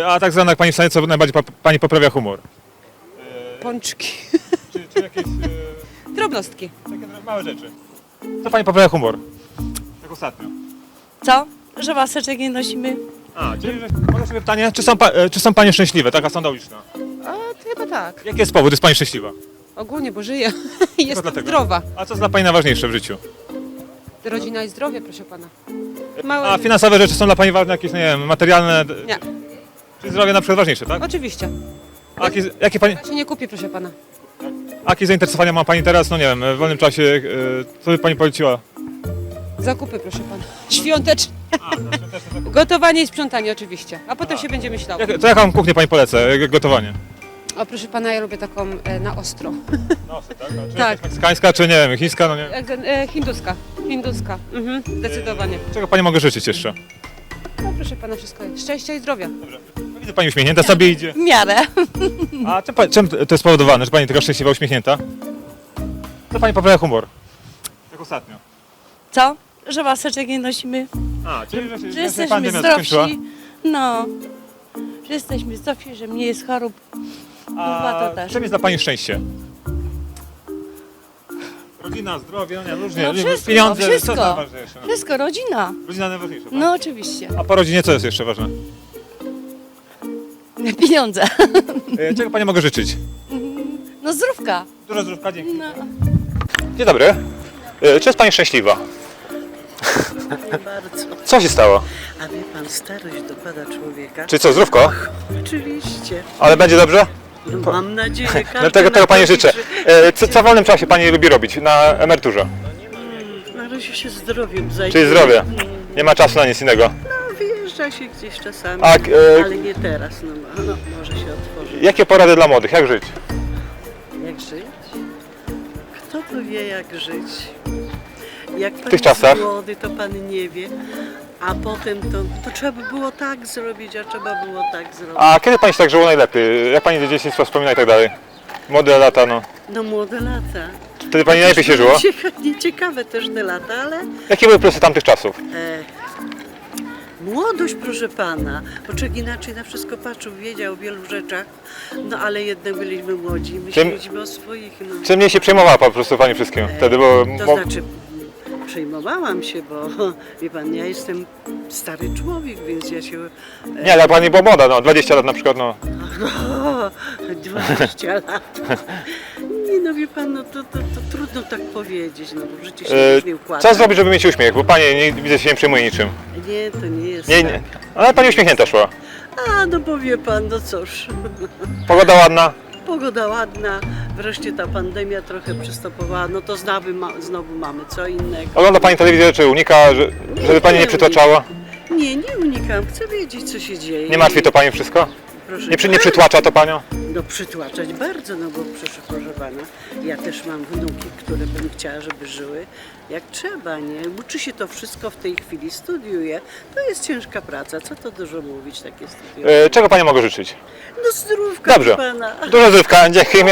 A tak zwana jak pani wstanie, co najbardziej pa, pani poprawia humor? Pączki. Czy, czy jakieś Drobnostki. takie małe rzeczy? Co pani poprawia humor? Jak ostatnio. Co? Że maseczek nie nosimy? A, czyli że, mogę sobie pytanie, czy są, pa, e, czy są panie szczęśliwe? Taka sonda uliczna. A to chyba tak. Jaki jest powód, jest pani szczęśliwa? Ogólnie, bo żyję. Jestem dlatego. zdrowa. A co jest dla pani najważniejsze w życiu? Rodzina i zdrowie, proszę pana. Małe... A finansowe rzeczy są dla pani ważne, jakieś, nie wiem, materialne? d- Nie, Zdrowie na przykład ważniejsze, tak? oczywiście. A jakie, jakie, pani, Ja się nie kupię, proszę pana. a jakie zainteresowania ma pani teraz, no nie wiem, w wolnym czasie, e, co by pani poleciła? Zakupy, proszę pana. Świąteczne. Gotowanie i sprzątanie oczywiście. A potem się będzie myślało. Jak, to jaką kuchnię pani polecę, jak gotowanie? O, proszę pana, ja lubię taką e, na ostro. Tak? Czy Tak. jakaś meksykańska, czy nie wiem, chińska, no nie E, e, hinduska. Hinduska. Mhm, zdecydowanie. Czego pani mogę życzyć jeszcze? No proszę pana, wszystko jest. Szczęścia i zdrowia. Widzę pani uśmiechnięta, sobie idzie. W miarę. A czym, pa- czym to jest spowodowane, że pani taka szczęśliwa, uśmiechnięta? Co pani poprawia humor? Jak ostatnio. Co? Że maseczek nie nosimy? A, czyli że, Że jesteśmy zdrowsi? No. Że jesteśmy zdrowsi, że mniej jest chorób. Chyba A to też. czym jest dla pani szczęście? Rodzina, zdrowie, no nie, różnie, No wszystko, pieniądze, co wszystko. najważniejsze? Wszystko, rodzina. Rodzina najważniejsza, tak? No oczywiście. A po rodzinie co jest jeszcze ważne? Pieniądze. E, Czego pani mogę życzyć? No zdrówka. Dużo zdrówka, dzięki. No. Dzień dobry. E, Czy jest pani szczęśliwa? Bardzo. Co się stało? A wie pan, starość dokłada człowieka. Czy co, zdrówko? Oczywiście. Ale będzie dobrze? No, mam nadzieję, każdy No, tego, na tego to pani życzę. liczy. E, Co, co w wolnym czasie pani lubi robić na emeryturze? Na razie się zdrowiem zajmuje. Czyli zdrowie. Mm, Nie ma czasu na nic innego. No, wyjeżdża się gdzieś czasami, A, e, ale nie teraz. No, no, może się otworzy. Jakie porady dla młodych? Jak żyć? Jak żyć? Kto to wie, jak żyć? Jak pan tych jest czasach? młody, to pan nie wie. A potem to, to trzeba by było tak zrobić, a trzeba było tak zrobić. A kiedy pani się tak żyło najlepiej? Jak pani dzieciństwo wspomina i tak dalej? Młode lata, no. No młode lata. Wtedy pani najlepiej się żyło? Cieka- Nieciekawe też te lata, ale Jakie były plusy tamtych czasów? E, młodość, proszę pana, bo człowiek inaczej na wszystko patrzył, wiedział o wielu rzeczach, no ale jednak byliśmy młodzi, myśleliśmy o swoich, no. Czy mniej się przejmowała po prostu pani wszystkim? Wtedy było... To bo- znaczy, przejmowałam się, bo wie pan, ja jestem stary człowiek, więc ja się... e, Nie, ale pani była młoda, no, 20 lat na przykład, no. O, 20 lat. Nie no, wie pan, no to, to, to trudno tak powiedzieć, no bo życie się E, różnie układa. Co zrobić, żeby mieć uśmiech? Bo pani, nie, widzę, się nie przejmuje niczym. Nie, to nie jest Nie, tak. nie. Ale pani uśmiechnięta szła. A, no powie pan, no cóż. Pogoda ładna. Pogoda ładna, wreszcie ta pandemia trochę przystopowała, no to znowu, ma, znowu mamy co innego. Ogląda pani telewizję, czy unika, że, żeby pani nie przytłaczała? Nie, nie unikam, chcę wiedzieć co się dzieje. Nie martwi to pani wszystko? Proszę, Nie, przy, nie przytłacza to panią? No przytłaczać bardzo, no bo proszę pana, ja też mam wnuki, które bym chciała, żeby żyły jak trzeba, nie? Uczy się to wszystko w tej chwili, studiuje. To jest ciężka praca, co to dużo mówić, takie studium. E, czego pani mogę życzyć? No zdrówka Dobrze. pana. Dużo zdrówka, dzięki.